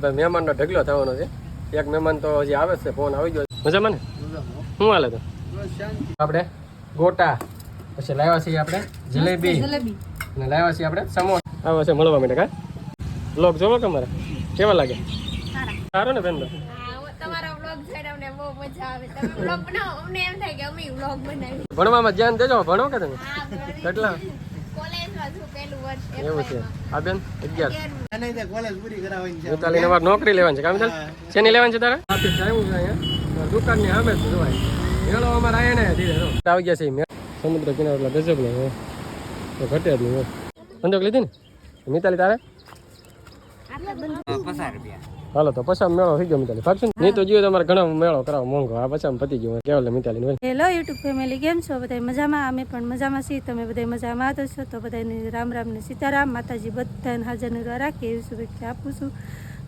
ભાઈ મહેમાનનો ઢગલો થવાનો છે. એક મહેમાન તો હજી આવે છે ફોન આવી ગયો મજા મજામાં ને? શું હાલે તો? આપણે ગોટા પછી લાવ્યા છીએ આપણે જલેબી. અને લાવ્યા છીએ આપણે સમોસા. આવા છે મળવા માટે કા? બ્લોગ જોવો કે મારે કેવા લાગે? સારો. ને બેન તમારા ભણવામાં ધ્યાન દેજો ભણો કે તમે? કેટલા? એવું છે. આ બેન અગિયાર. કોલેજ પૂરી કરાવવાની છે. મિતાલીને અમારે નોકરી લેવાની છે કામ ચાલ. શેની લેવાની છે તારે? આવ્યું છે અહીંયા દુકાનની સામે જ જોવાય. મેળો અમારે આયા ને ધીરે આવી ગયા છે સમુદ્ર કિનારો એટલે ગજબ નો તો ઘટે જ નહીં લીધી ને? મિતાલી તારે? હાલો તો પછી મેળો થઈ ગયો મિતાલી. ભાગશું? નહીં તો જીવો તમારે ઘણો મેળો કરાવો મોંઘો. આ પછી પતી ગયો કેવલ મિતાલી હોય. હેલો યુટ્યુબ ફેમિલી કેમ છો? બધા મજામાં? અમે પણ મજામાં છીએ. તમે બધા મજામાં તો છો? તો બધાને રામ રામ ને સીતારામ. માતાજી બધાને હાજર નજર રાખીએ. એવી શુભેચ્છા આપું છું.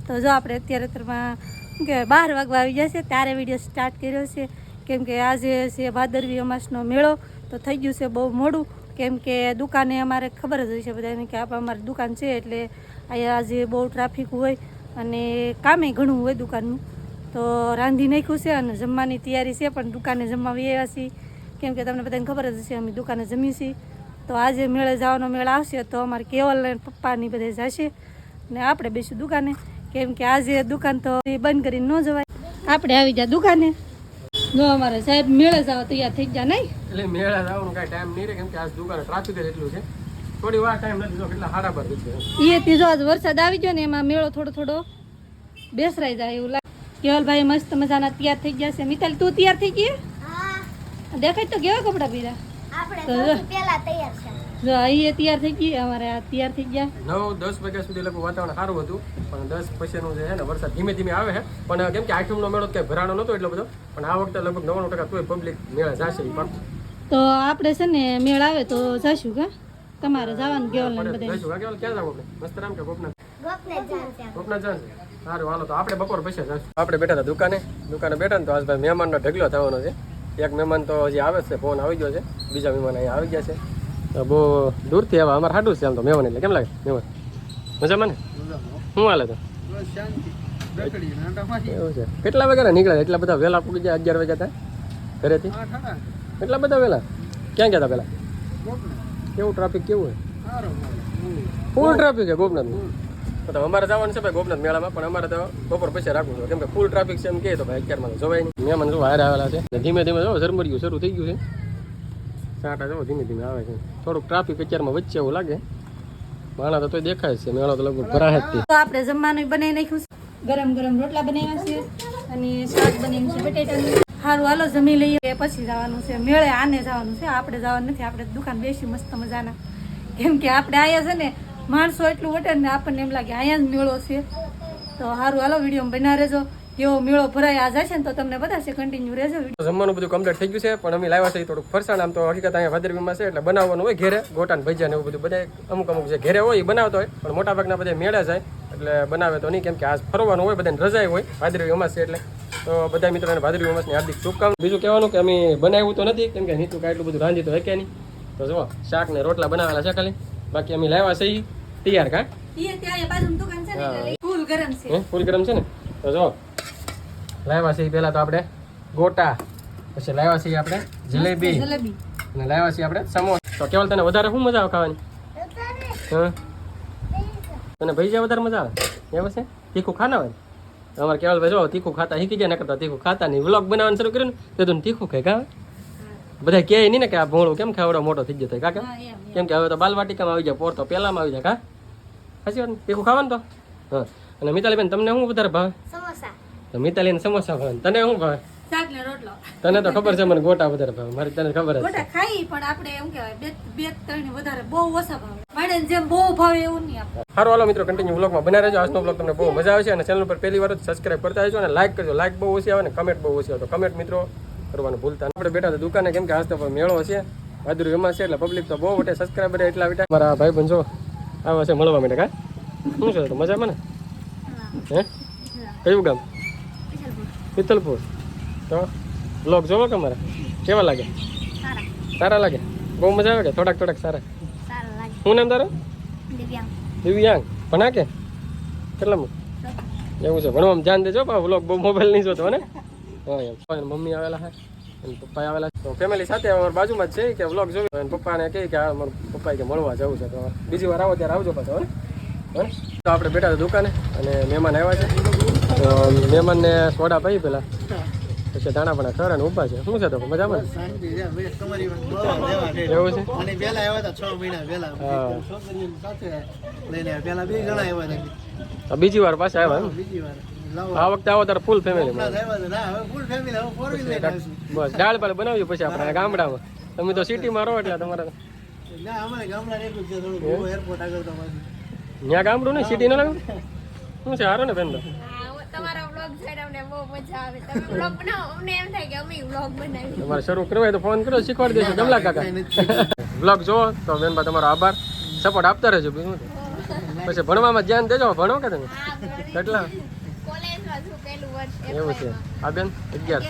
તો જો આપણે અત્યારે તરમાં કે બાર વાગવા આવી જશે ત્યારે વીડિયો સ્ટાર્ટ કર્યો છે. કેમ કે આજે છે ભાદરવી અમાસનો મેળો તો થઈ ગયું છે બહુ મોડું. કેમ કે દુકાને અમારે ખબર જ હોય છે બધાને કે આપણે અમારી દુકાન છે એટલે અહીંયા આજે બહુ ટ્રાફિક હોય અને કામે ઘણું હોય દુકાનનું. તો રાંધી નાખ્યું છે અને જમવાની તૈયારી છે, પણ દુકાને જમવા આવ્યા છીએ. કેમ કે તમને બધાને ખબર જ હશે, અમે દુકાને જમીએ છીએ. તો આજે મેળે જવાનો મેળ આવશે, તો અમારે કેવલ પપ્પાની બધે જશે. ને આપણે બેસું દુકાને. કેમ કે આજે દુકાન તો બંધ કરીને ન જવાય. આપણે આવી જાય દુકાને. જો અમારે સાહેબ મેળે જવા તૈયાર થઈ ગયા નહીં? એટલે મેળે જવાનું કાંઈ ટાઈમ નહીં રહે કેમ કે આજ દુકાને ટ્રાફિક એટલું છે. થોડી વાર ટાઈમ નથી જો કેટલા હારા પર છે. એ ત્રીજો આજ વરસાદ આવી ગયો ને એમાં મેળો થોડો થોડો બેસરાઈ જાય એવું લાગે. કેવલભાઈ મસ્ત મજાના તૈયાર થઈ ગયા છે. મિતાલી તું તૈયાર થઈ ગઈ? હા. દેખાય તો કેવા કપડા પહેર્યા? આપણે તૈયાર છે. જો અહીં તૈયાર થઈ ગઈ અમારે આ તૈયાર થઈ ગયા. નવ દસ વાગ્યા સુધી લગભગ વાતાવરણ સારું હતું પણ દસ પછીનું જે છે ને વરસાદ ધીમે ધીમે આવે છે. પણ કેમ કે આઠમનો મેળો તો ભરાણો નહોતો એટલો બધો પણ આ વખતે લગભગ નવ્વાણું ટકા તોય પબ્લિક મેળા જશે પણ. તો આપણે છે ને મેળ આવે તો જશું કા? તમારે જવાનું કેવલ ને બધે વાગે ક્યાં જાવ આપણે? મસ્તરામ કે ગોપનાથ? ગોપને જાણ છે ગોપનાથ જશે સારું હાલો તો આપણે બપોર પછી જઈશું. આપણે બેઠા હતા દુકાને. દુકાને બેઠા ને તો આજ ભાઈ મહેમાનનો ઢગલો થવાનો છે. એક મહેમાન તો હજી આવે જ છે ફોન આવી ગયો છે. બીજા મહેમાન અહીંયા આવી ગયા છે. તો બહુ દૂરથી આવે અમારે હાડું છે આમ તો મહેમાન એટલે. કેમ લાગે? મહેમાન. મજામાં ને? શું હાલે તો? એવું છે. કેટલા વાગ્યા નીકળ્યા? એટલા બધા વહેલા પૂગી ગયા અગિયાર વાગ્યા હતા? ઘરેથી? એટલા બધા વહેલા? ક્યાં ગયા હતા પહેલા? કેવું ટ્રાફિક કેવું હોય? ફૂલ ટ્રાફિક છે ગોપનાથ તો અમારે જવાનું છે ભાઈ ગોપનાથ મેળામાં પણ અમારે તો બપોર પછી રાખવું છે. કેમ કે ફૂલ ટ્રાફિક છે એમ કહે તો ભાઈ અત્યારમાં જવાય નહીં. મહેમાન જો હારે આવેલા છે? ધીમે ધીમે જો ઝરમરિયું શરૂ થઈ ગયું છે. સાટા જો ધીમે ધીમે આવે છે. થોડુંક ટ્રાફિક અત્યારમાં વચ્ચે એવું લાગે. માણા તો તોય દેખાય જ છે. મેળો તો લગભગ ભરાય જ આપણે જમવાનું બનાવી નાખ્યું ગરમ ગરમ રોટલા બનાવ્યા છે અને શાક બનાવ્યું છે બટેટાનું. સારું હાલો, જમી લઈએ. પછી જવાનું છે. મેળે આને જવાનું છે. આપણે જવાનું નથી. આપણે દુકાન બેસી મસ્ત મજાના. કેમ કે આપણે અહીંયા છે ને, માણસો એટલું વટે ને આપણને એમ લાગે અહીંયા જ મેળો છે. તો સારું હાલો વીડિયો બના રહેજો. કેવો મેળો ભરાય, આ જશે ને તો તમને બતાવશે કન્ટિન્યુ રહેજો જમવાનું બધું કમ્પ્લીટ થઈ ગયું છે, પણ અમે લાવ્યા છે થોડુંક ફરસાણ. આમ તો હકીકત અહીંયા ભાદરવીમાં છે, એટલે બનાવવાનું હોય ઘેરે. ગોટા ને ભજીયા ને એવું બધું બધા અમુક અમુક જે ઘેરે હોય એ બનાવતો હોય, પણ મોટા ભાગના બધા મેળા જાય, એટલે બનાવે તો નહીં. કેમ કે આજ ફરવાનું હોય બધાને રજાઈ હોય ભાદરવી અમાસ છે એટલે. તો બધા મિત્રોને ભાદરવી અમાસની હાર્દિક શુભકામના. બીજું કહેવાનું કે અમે બનાવ્યું તો નથી કેમ કે નીતું કાંઈ એટલું બધું રાંધી તો હકે નહીં. તો જુઓ શાક ને રોટલા બનાવેલા છે ખાલી. બાકી અમે લાવ્યા છે તૈયાર કા? છે ફૂલ ગરમ છે. હે ફૂલ ગરમ છે ને? તો જો લાવ્યા છે પહેલાં તો આપણે ગોટા પછી લાવ્યા છે આપણે જલેબી અને લાવ્યા છીએ આપણે સમોસા. તો કેવલ તને વધારે શું મજા આવે ખાવાની? હા? તને ભજીયા વધારે મજા આવે? એવું છે? તીખું ખાના હોય? અમારે કેવલભાઈ જો તીખું ખાતા શીખી જાય ને કરતા તીખું ખાતા નહીં. વ્લોગ બનાવવાનું શરૂ કર્યું ને તો તીખું ખાય કા બધા કહે નહીં ને કે આ ભોળું કેમ ખાવડો મોટો થઈ જતો કાકા? કેમ કે હવે તો બાલવાટિકામાં આવી જાય પોર તો પહેલામાં આવી જાય કા? સાચી વાત તીખું ખાવાનું તો? હા. અને મિતાલીબેન તમને શું વધારે ભાવે? સમોસા. મિતાલીને સમોસા ભાવે તને શું ભાવે? તને તો ખબર છે મને ગોટા વધારે ભાવે મારી તને ખબર છે ગોટા ખાઈ પણ આપણે એમ કહેવાય બે બે ત્રણ વધારે બહુ ઓછા ભાવે. મારે જેમ બહુ ભાવે એવું નહીં આપણે સારું હાલો મિત્રો કન્ટિન્યુ વ્લોગમાં બના રહેજો. આજનો તમને બહુ મજા આવે છે અને ચેનલ પર પહેલી વાર સબસ્ક્રાઇબ કરતા રહેજો અને લાઇક કરજો. લાઇક બહુ ઓછી આવે અને કમેન્ટ બહુ ઓછી આવે. તો કમેન્ટ મિત્રો કરવાનું ભૂલતા. આપણે બેઠા દુકાને કેમ કે આજ તો મેળો છે ભાદરવી એમાં છે એટલે પબ્લિક તો બહુ વટે સબસ્ક્રાઈબર એટલા બેઠા મારા ભાઈ બંધો આવા છે મળવા માટે કા? શું છે તો મજામાં ને? હે. કયું ગામ? પિત્તલપુર તો વ્લોગ જોવો કે મારા કેવા લાગે? સારા લાગે? બહુ મજા આવે કે? થોડાક થોડાક સારા. શું નામ તારું? દિવ્યાંગ. દિવ્યાંગ. ભણા કે? કેટલામાં એવું છે. ભણવામાં ધ્યાન દેજો પણ વ્લોગ બહુ મોબાઈલ નહીં જોતો ને? હા એમ. મમ્મી આવેલા હા અને પપ્પા આવેલા તો ફેમિલી સાથે અમારી બાજુમાં જ છે કે વ્લોગ જોયું અને પપ્પાને કહે કે આ મારા પપ્પાએ કે મળવા જવું છે. તો બીજી વાર આવો ત્યારે આવજો પાછો હે? તો આપણે બેઠા દુકાને અને મહેમાન આવ્યા છે. તો મહેમાનને સોડા પાઈ પેલા. પછી દાણા પણ ખરા ને ઊભા છે. શું છે તો? મજામાં ને? શાંતિ છે ભાઈ તમારી વાત બહુ લેવા દે. એવું છે? અને પહેલા આવ્યા હતા છ મહિના પહેલા. હા. છોકરીઓને સાથે લઈને આવ્યા. બે જણા આવ્યા હતા. બીજી વાર પાછા આવ્યા બીજી વાર. આ વખતે આવો ત્યારે ફૂલ ફેમિલી બસ દાળ પાલ બનાવ્યું પછી આપણે ગામડામાં. તમે તો સિટીમાં રહો એટલે તમારે ના અમારે ગામડા એટલું જ છે થોડું એરપોર્ટ આગળ તો પાછું. ત્યાં ગામડું નહીં સિટી ના લાગ્યું શું છે હારો ને બેન તો તમારા vlog જોઈને બહુ મજા આવે. તમે vlog બનાવો અમને એમ થાય કે અમે vlog બનાવીએ. તમારે શરૂ કરવા હોય તો ફોન કરો શીખવાડી દેજો. ગમલા કાકા. બ્લોગ જુઓ તો બેનબા તમારો આભાર. સપોર્ટ આપતા રહેજો બીજું પછી ભણવામાં ધ્યાન દેજો ભણો કે તમે? કેટલા? કોલેજમાં છું પહેલું વર્ષ એવું છે. આ બેન અગિયાર.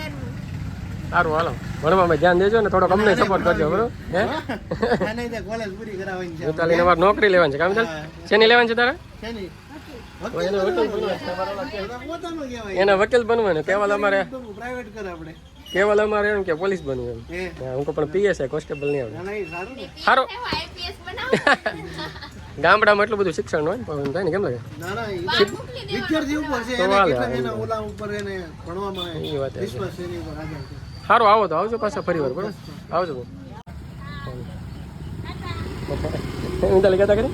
સારું હાલો. ભણવામાં ધ્યાન દેજો ને થોડોક અમને સપોર્ટ કરજો બરોબર? હે. આ નહીં તો કોલેજ પૂરી કરાવવાની છે મિતાલીને અમારે નોકરી લેવાની છે કામ ચાલ? શેની લેવાની છે તારે? છે એને વકીલ બનવાનું એને વકીલ બનવાનું? કેવલ અમારે? પ્રાઇવેટ કરે આપણે. કેવલ અમારે એમ કે પોલીસ બનવું એમ. એ હા, પણ પીએસ કોન્સ્ટેબલ નહીં આવડે ના ના સારું ગામડામાં એટલું બધું શિક્ષણ હોય પણ થાય ને કેમ લાગે? ના ના ઈ બહાર મોકલી દેવાનું. વિદ્યાર્થી ઉપર છે એને હાલે, કેટલા હાલે. એના ઓલા ઉપર એને ભણવામાં એ વાત સારું આવો તો આવજો પાછા ફરી વાર બરોબર આવજો ઊંધા લગાતા કરી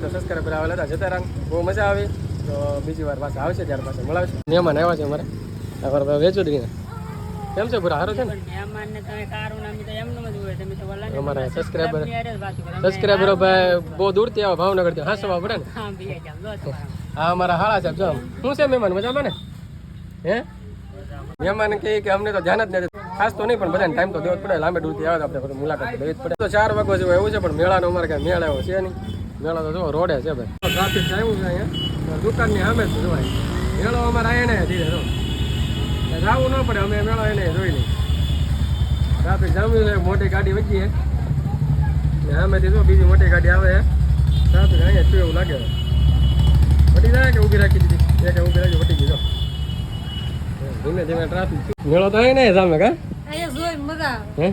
તો સબસ્ક્રાઈબર આવેલા હતા જતા રામ બહુ મજા આવી. તો બીજી વાર પાછા આવશે ત્યારે પાછા મળાવશે. મહેમાન આવ્યા છે અમારે. અમારે તો વેચો દીને કેમ છે પૂરા સારું છે ને? અમારા સબસ્ક્રાઈબર સબસ્ક્રાઈબરો ભાઈ બહુ દૂરથી આવે ભાવનગરથી હાંસવા પડે ને? હા અમારા હાળા સાહેબ જો શું છે મહેમાન? મજામાં ને? હે? મહેમાન કહે કે અમને તો ધ્યાન જ નથી. ખાસ તો નહીં પણ બધાને ટાઈમ તો દેવો જ પડે. લાંબે દૂરથી આવે તો આપણે મુલાકાત લેવી જ પડે. તો ચાર વાગવા જેવો એવું છે પણ મેળાનો અમારે કાંઈ મેળા આવ્યો છે નહીં. મેળો તો જો રોડે છે ભાઈ. ટ્રાફિક આવ્યું છે અહીંયા. દુકાનની સામે જ જોવાય. મેળો અમારે અહીંયા ને ધીરે જો જવું ન પડે, અમે મેળો એને જોઈ લઈએ. ટ્રાફિક જામ્યું છે, મોટી ગાડી વચ્ચી. ને સામેથી જો બીજી મોટી ગાડી આવે. ટ્રાફિક અહીંયા શું એવું લાગે. વટી જાય કે ઊભી રાખી દીધી? એક ઊભી રાખી, વટી ગઈ ધીમે ધીમે ટ્રાફિક મેળો તો અહીં નહીં સામે કા? હે?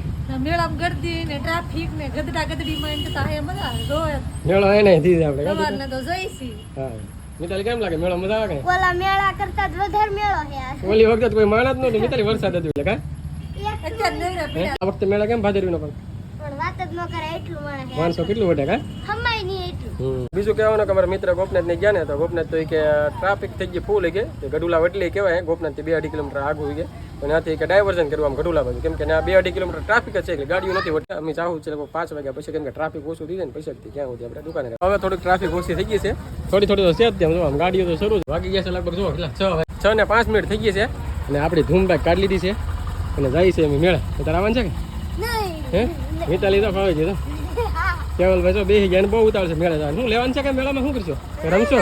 મેળામાં ગરદી ને ટ્રાફિક ને ગદડા ગદડી માં તો અહીંયા મજા આવે જોય મેળો અહીં નહીં દીધી આપણે સવારને તો જોઈશી. હા. મિતાલી કેમ લાગે? મેળો મજા આવે ઓલા મેળા કરતા વધારે મેળો. ઓલી વખતે કોઈ માણસ નહોતું મિતાલી વરસાદ હતું એટલે કા? અત્યારે નવરા હે? આ વખતે મેળા કેમ ભાદરવીનો પણ? પણ વાત જ ન કરે એટલું મળે માણસો કેટલું વધે કા? હમાય બીજું કહેવાનું કે અમારા મિત્ર ગોપનાથ ને ગયા ને તો ગોપનાથ તો ઈ કે ટ્રાફિક થઈ ગઈ ફૂલ કે. ગડુલા વટલી કહેવાય ગોપનાથ બે અઢી કિલોમીટર આગળ હોય તો ત્યાંથી કે ડાયવર્ઝન કરવા આમ ગડુલા બાજુ. કેમ કે બે અઢી કિલોમીટર ટ્રાફિક જ છે એટલે ગાડીઓ નથી વટતા અમે ચાહું છે લગભગ પાંચ વાગ્યા પછી કેમ કે ટ્રાફિક ઓછું થઈ જાય ને પછી ક્યાં સુધી આપણે દુકાને હવે થોડીક ટ્રાફિક ઓછી થઈ ગઈ છે. થોડી થોડી તો છે જ ત્યાં આમ ગાડીઓ તો શરૂ છે વાગી ગયા છે લગભગ જો છ છ ને પાંચ મિનિટ થઈ ગઈ છે. અને આપણી ધૂમ બાઈક કાઢી લીધી છે. અને જાય છે એમ મેળા. તારા આવવાનું છે કે? હે? મિતાલી તો ફાવે છે તો કેવલભાઈ ભાઈ બેસી ગયા બહુ ઉતાવળ છે મેળા જવાનું. શું લેવાનું છે કે મેળામાં શું કરશો? રમશો?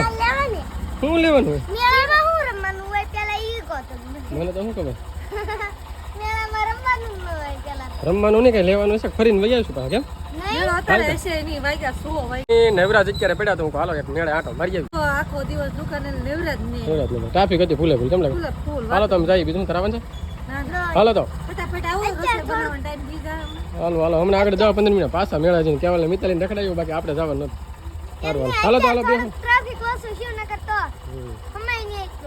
શું લેવાનું હોય? મેળામાં શું રમવાનું હોય? પેલા ઈ કહો મને. તો શું ખબર? રમવાનું નહીં કઈ લેવાનું છે ફરીને વહી આવશું પાછા કેમ? નવરાજ અત્યારે પડ્યા તો હું કહું, હાલો એક મેળે આટો મારી આવી. આખો દિવસ દુકાને નેવરા નહીં ટ્રાફિક હતી ફૂલે ફૂલ કેમ લાગે ફૂલ ફૂલ હાલો તમે જાય બીજું કરાવવાનું છે? હાલો તો. ફટાફટ આવો રસોઈ બનાવવાનો ટાઈમ બીજા હાલો હાલો હમણાં આગળ જાવ પંદર મિનિટ પાછા મેળા જઈને કેવલ મિતાલીને રખડાયું બાકી આપણે જવાનું નથી. સારું હાલો. હાલો તો હાલો બે ન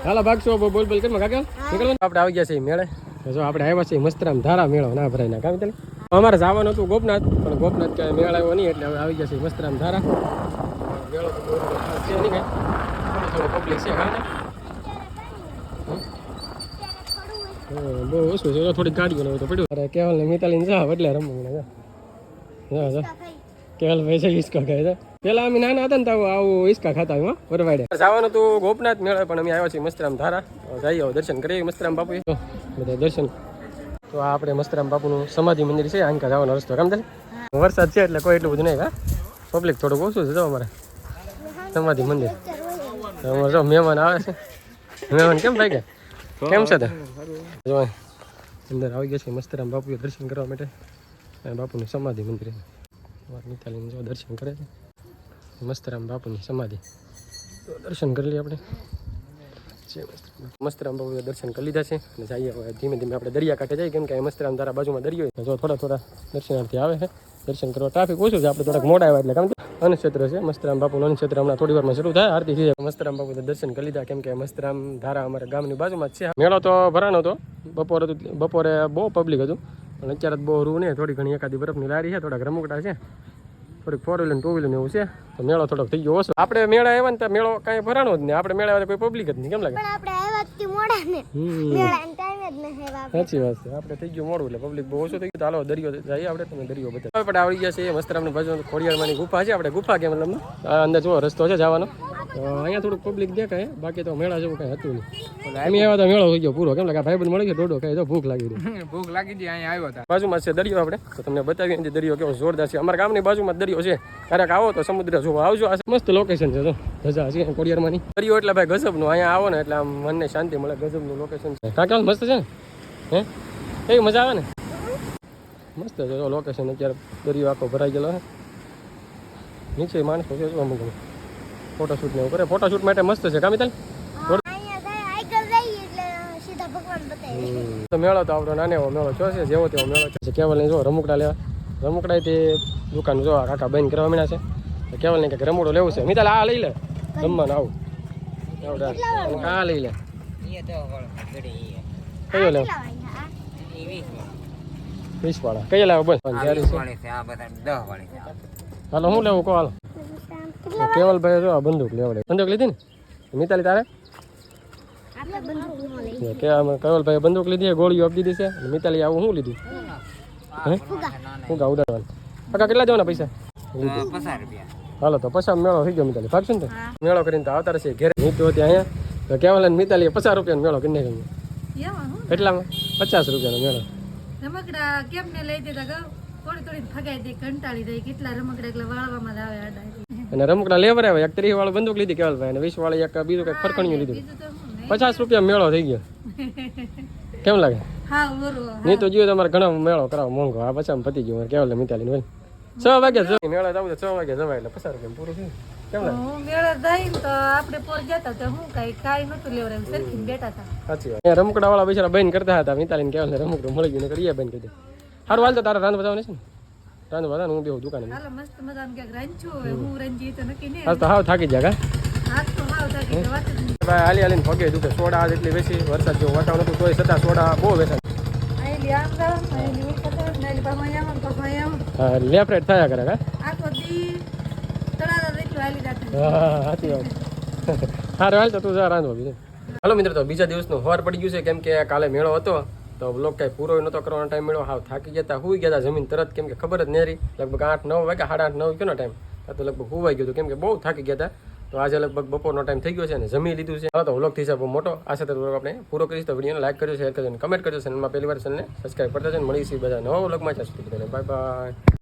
હાલો ભાગશો બોલ બોલ બોલ કાકા. નીકળો આપણે આવી ગયા છીએ મેળે. જો આપણે આવ્યા છીએ મસ્તરામ ધારા મેળો. ના ભરાય ના કામ અમારે જવાનું હતું ગોપનાથ પણ ગોપનાથ ક્યાંય મેળ આવ્યો નહીં એટલે હવે આવી ગયા છીએ મસ્તરામ ધારા. મેળો તો છે નહીં કાંઈ? થોડું થોડું પબ્લિક છે હા ને? હા, બહુ ઓછું છે થોડી થોડીક ગાડીઓ ને તો પડ્યું. અરે કેવલ ને મિતાલીને જા એટલે રમવું ને જા. જા જા. કેવલ ભાઈ છે હિસકા ખાય છે પેલા અમે નાના હતા ને તો આવું- હિસકા ખાતા એમાં વરવાડે. જવાનું તો ગોપનાથ મેળે પણ અમે આવ્યા છીએ મસ્તરામ ધારા. જઈએ દર્શન કરીએ મસ્તરામ બાપુ બધા દર્શન. તો આ આપણે મસ્તરામ બાપુનું સમાધિ મંદિર છે આંકા જવાનો રસ્તો કામ થાય વરસાદ છે એટલે કોઈ એટલું બધું નહીં હા? પબ્લિક થોડુંક ઓછું છે જો અમારે. સમાધિ મંદિર. અમારે જો મહેમાન આવે છે. મહેમાન કેમ ભાઈ ગયા? કેમ છે જો અંદર આવી ગયા છે મસ્તરામ બાપુએ દર્શન કરવા માટે. બાપુની સમાધિ મંદિર. જો દર્શન કરે છે. મસ્તરામ બાપુની સમાધિ. દર્શન કરી લઈએ આપણે. મસ્તરામ. મસ્તરામ દર્શન કરી લીધા છે. અને જઈએ હવે ધીમે ધીમે આપણે દરિયા કાંઠે જઈએ. કેમ કે મસ્તરામ તારા બાજુમાં દરિયો જો થોડા થોડા દર્શનાર્થી આવે છે. દર્શન કરવા ટ્રાફિક ઓછું છે. આપણે થોડાક મોડા આવ્યા એટલે કામ અનક્ષેત્ર છે. મસ્તરામ બાપુનું અનક્ષેત્ર હમણાં થોડી વારમાં શરૂ થાય. આરતી થઈ મસ્તરામ બાપુ દર્શન કરી લીધા. કેમ કે મસ્તરામ ધારા અમારા ગામની બાજુમાં જ છે. મેળો તો ભરાનો હતો. બપોરે બપોરે બહુ પબ્લિક હતું. પણ અત્યારે બહુ રૂ નહીં. થોડી ઘણી એકાદી બરફની લારી છે. થોડાક રમકડા છે. થોડીક ફોર વ્હીલર ટુ વ્હીલર એવું છે. તો મેળો થોડોક થઈ ગયો હશે આપણે મેળા આવ્યા ને તો મેળો કાંઈ ભરાણો જ નહીં. આપણે મેળા કોઈ પબ્લિક જ નહીં. કેમ લાગે? આપણે આવ્યા મોડા ને સાચી વાત છે. આપણે થઈ ગયું મોડું એટલે પબ્લિક બહુ ઓછું થઈ ગયું. ચાલો દરિયો જઈએ આપણે તમે દરિયો બધા. આપણે આવડી ગયા છે. મસ્તરામની બાજુ ખોડિયારમાંની ગુફા છે. આપણે ગુફા કેમ મતલબ અંદર જો રસ્તો છે જવાનો. તો અહીંયા થોડુંક પબ્લિક દેખાય બાકી તો મેળા જેવું કઈ હતું નહીં. અમે આવ્યા તો મેળો થઈ ગયો પૂરો. કેમ લાગે ભાઈ મળી ગયો ડોડો કઈ તો ભૂખ લાગી રહી ભૂખ લાગી હતી અહીંયા આવ્યો હતા. બાજુમાં છે દરિયો આપણે. તો તમને અહીંથી દરિયો કેવો જોરદાર છે. અમારા ગામની બાજુમાં દરિયો છે. ક્યારેક આવો તો સમુદ્ર જોવા આવજો આ મસ્ત લોકેશન છે તો ધજા છે કોડિયારમાંની દરિયો એટલે ભાઈ ગજબનું. અહીંયા આવો ને એટલે આમ મનને શાંતિ મળે. ગજબનું લોકેશન છે. કાકા મસ્ત છે ને? હે? કેવી મજા આવે ને? મસ્ત છે લોકેશન અત્યારે દરિયો આખો ભરાઈ ગયેલો છે. નીચે માણસો છે અમુક ફોટોશૂટ ને એવું કરે. ફોટોશૂટ માટે મસ્ત છે. કામ તાલ અહીંયા જાય આગળ જઈએ એટલે સીધા ભગવાન બતાવે. તો મેળો તો આપણો નાને એવો મેળો છો છે જેવો તેવો મેળો છે. કેવલ જો રમકડા લેવા રમકડા તે દુકાન જો આ કાકા બંધ કરવા મીના છે. કેવલ ને કંઈક રમકડું લેવું છે. મિતાલ આ લઈ લે. જમવાનું આવું. એવડા અને આ લઈ લે. કયો લેવો? વીસ વાળા. કયો લાવો? બસ હાલો હું લેવું? કહો હાલો. કેવલભાઈ જો આ બંદૂક લેવડે બંદૂક લીધી ને? મિતાલી તારે? કે કવલભાઈ બંદૂક લીધી ગોળીઓ આપી દીધી છે. અને મિતાલી આવું શું લીધું? હે? શું ગા ઉડાડવાનું. કાકા કેટલા જવાના પૈસા? હાલો તો પછા મેળો થઈ ગયો મિતાલી. ભાગશું ને તે? મેળો કરીને તો આવતા રહેશે ઘેર. નીતો હતી અહીંયા. તો કેવલ મિતાલી મિતાલીએ પચાસ રૂપિયાનો મેળો કરી નાખ્યો? કેટલામાં પચાસ રૂપિયાનો મેળો. રમકડા કેમ ને લઈ દેતા ગયો થોડી થોડી ફગાઈ દે કંટાળી દે. કેટલા રમકડા એટલે વાળવામાં આવે અને રમકડા લેવર આવે એક ત્રીસ વાળું બંદૂક લીધી કેવલભાઈ અને વીસ વાળી એક બીજું કઈ ફરકણિયું લીધું. પચાસ રૂપિયા મેળો થઈ ગયો. કેમ લાગે? નહીં તો જોયો તમારે ઘણો મેળો કરાવો મોંઘો. આ પછી પતી ગયો કેવલ મિતાલી હોય. છ વાગે જવાય મેળા જવું છ વાગે જવાય એટલે પચાસ રૂપિયા પૂરું થયું કેમ લાગે? રમકડા વાળા બિચારા બેન કરતા હતા મિતાલીને કહેવાય રમકડું મળી ગયું કરીએ બેન કીધું સારું હાલ તો તારા રાંધ બતાવવાની છે ને? રાંધ બતાવ હું બેહું દુકાને હાલો મસ્ત મજાનું રાંધ્યું હવે હું રાંધી તો નક્કી નહીં. આજ તો હાવ થાકી જાય હાથ તો હાવ થાકી ગયા, વાત જ નહીં. ભાઈ હાલી હાલીને પગે દુખે સોડા આજ એટલી બેસી વરસાદ જેવું વાતાવરણ હતું તોય છતાં સોડા બહુ આવવાનું. લેફ્ટ થયા કરે કા? હાલી સાચી વાત. સારું હાલ તો તું જા રાંધો બીજું. હાલો મિત્રો તો બીજા દિવસનું સવાર પડી ગયું છે કેમ કે કાલે મેળો હતો. તો બ્લોગ કાંઈ પૂરો નહોતો કરવાનો ટાઈમ મળ્યો. હાવ થાકી ગયા હુઈ ગયા જમીન તરત કેમ કે ખબર જ નહીં લગભગ આઠ, નવ વાગ્યા, સાડા આઠ, નવ કયો ટાઈમ તો લગભગ હુવાઈ ગયું હતું. કેમ કે બહુ થાકી ગયા હતા તો આજે લગભગ બપોરનો ટાઈમ થઈ ગયો છે અને જમી લીધું છે. હા તો વ્લોગ થઈ છે મોટો. આ સાથે આપણે પૂરો કરીશ. તો વિડીયોને લાઈક કરજો શેર કરજો કમેન્ટ કરજો. ચેનલમાં પહેલી વાર ચેનલને સબસ્ક્રાઈબ કરતા છે મળીશું બધા નવા વ્લોગમાં. સુધી બાય બાય